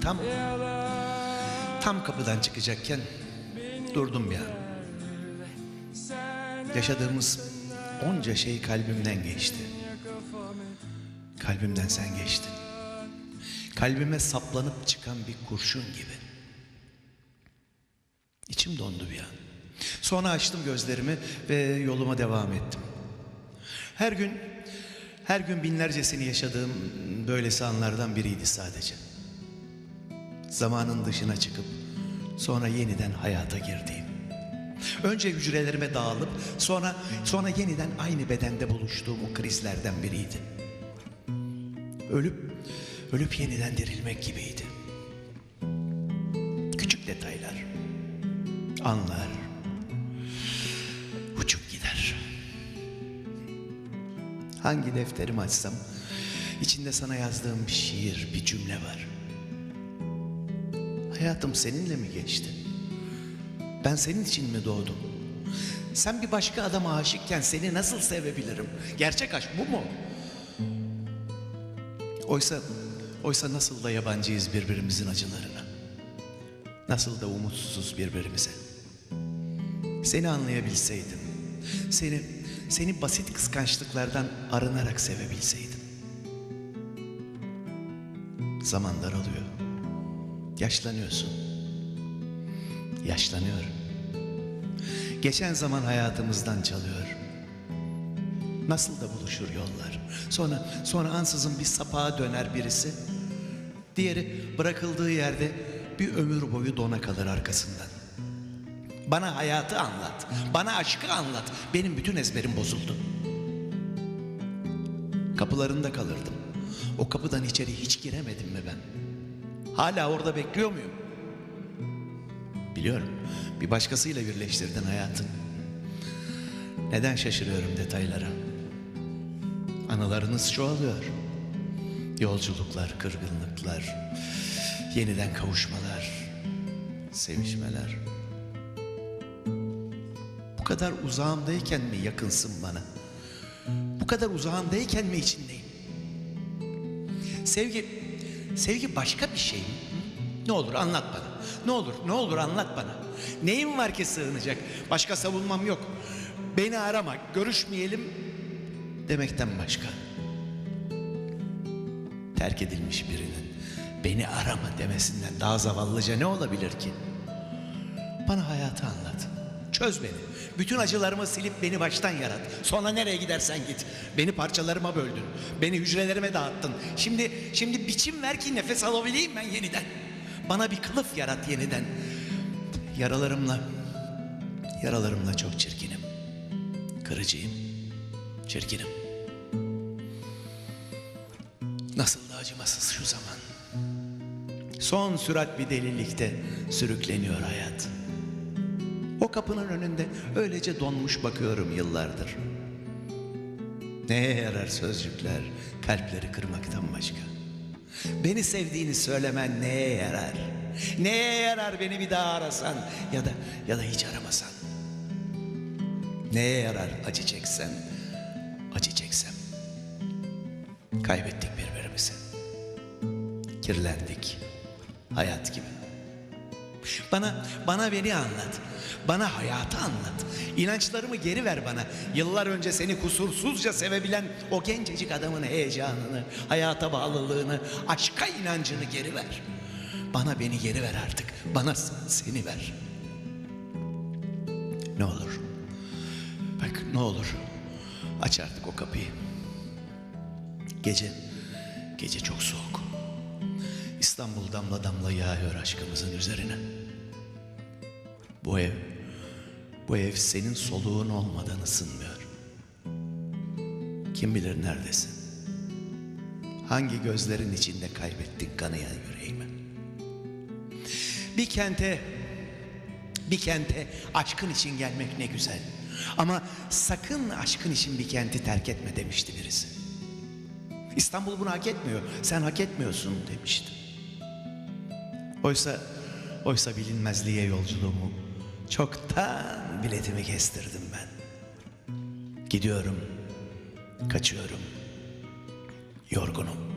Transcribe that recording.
Tam tam kapıdan çıkacakken durdum bir an. Yaşadığımız onca şey kalbimden geçti. Kalbimden sen geçtin. Kalbime saplanıp çıkan bir kurşun gibi. İçim dondu bir an. Sonra açtım gözlerimi ve yoluma devam ettim. Her gün her gün binlercesini yaşadığım böylesi anlardan biriydi sadece. Zamanın dışına çıkıp sonra yeniden hayata girdiğim. Önce hücrelerime dağılıp sonra sonra yeniden aynı bedende buluştuğum o krizlerden biriydi. Ölüp ölüp yeniden dirilmek gibiydi. Küçük detaylar, anlar uçup gider. Hangi defterimi açsam içinde sana yazdığım bir şiir, bir cümle var. Hayatım seninle mi geçti? Ben senin için mi doğdum? Sen bir başka adama aşıkken seni nasıl sevebilirim? Gerçek aşk bu mu? Oysa oysa nasıl da yabancıyız birbirimizin acılarına. Nasıl da umutsuzuz birbirimize. Seni anlayabilseydim. Seni seni basit kıskançlıklardan arınarak sevebilseydim. Zaman daralıyor. Yaşlanıyorsun. Yaşlanıyorum. Geçen zaman hayatımızdan çalıyor. Nasıl da buluşur yollar. Sonra sonra ansızın bir sapağa döner birisi. Diğeri bırakıldığı yerde bir ömür boyu dona kalır arkasından. Bana hayatı anlat. Bana aşkı anlat. Benim bütün ezberim bozuldu. Kapılarında kalırdım. O kapıdan içeri hiç giremedim mi ben? Hala orada bekliyor muyum? Biliyorum. Bir başkasıyla birleştirdin hayatın. Neden şaşırıyorum detaylara? Anılarınız çoğalıyor. Yolculuklar, kırgınlıklar, yeniden kavuşmalar, sevişmeler. Bu kadar uzağımdayken mi yakınsın bana? Bu kadar uzağımdayken mi içindeyim? Sevgi, sevgi başka bir şey mi? Ne olur anlat bana. Ne olur, ne olur anlat bana. Neyim var ki sığınacak? Başka savunmam yok. Beni arama, görüşmeyelim demekten başka. Terk edilmiş birinin beni arama demesinden daha zavallıca ne olabilir ki? Bana hayatı anlat. Çöz beni. Bütün acılarımı silip beni baştan yarat. Sonra nereye gidersen git. Beni parçalarıma böldün. Beni hücrelerime dağıttın. Şimdi şimdi biçim ver ki nefes alabileyim ben yeniden. Bana bir kılıf yarat yeniden. Yaralarımla yaralarımla çok çirkinim. Kırıcıyım. Çirkinim. Nasıl da acımasız şu zaman. Son sürat bir delilikte sürükleniyor hayat. O kapının önünde öylece donmuş bakıyorum yıllardır. Neye yarar sözcükler kalpleri kırmaktan başka? Beni sevdiğini söylemen neye yarar? Neye yarar beni bir daha arasan ya da ya da hiç aramasan? Neye yarar acı çeksem, acı çeksem? Kaybettik birbirimizi. Kirlendik. Hayat gibi. Bana bana beni anlat. Bana hayatı anlat. İnançlarımı geri ver bana. Yıllar önce seni kusursuzca sevebilen o gencecik adamın heyecanını, hayata bağlılığını, aşka inancını geri ver. Bana beni geri ver artık. Bana seni ver. Ne olur. Bak ne olur. Aç artık o kapıyı. Gece, gece çok soğuk. İstanbul damla damla yağıyor aşkımızın üzerine. Bu ev, bu ev senin soluğun olmadan ısınmıyor. Kim bilir neredesin? Hangi gözlerin içinde kaybettik kanayan yüreğimi? Bir kente, bir kente aşkın için gelmek ne güzel. Ama sakın aşkın için bir kenti terk etme demişti birisi. İstanbul bunu hak etmiyor. Sen hak etmiyorsun demişti. Oysa oysa bilinmezliğe yolculuğumu çoktan biletimi kestirdim ben. Gidiyorum. Kaçıyorum. Yorgunum.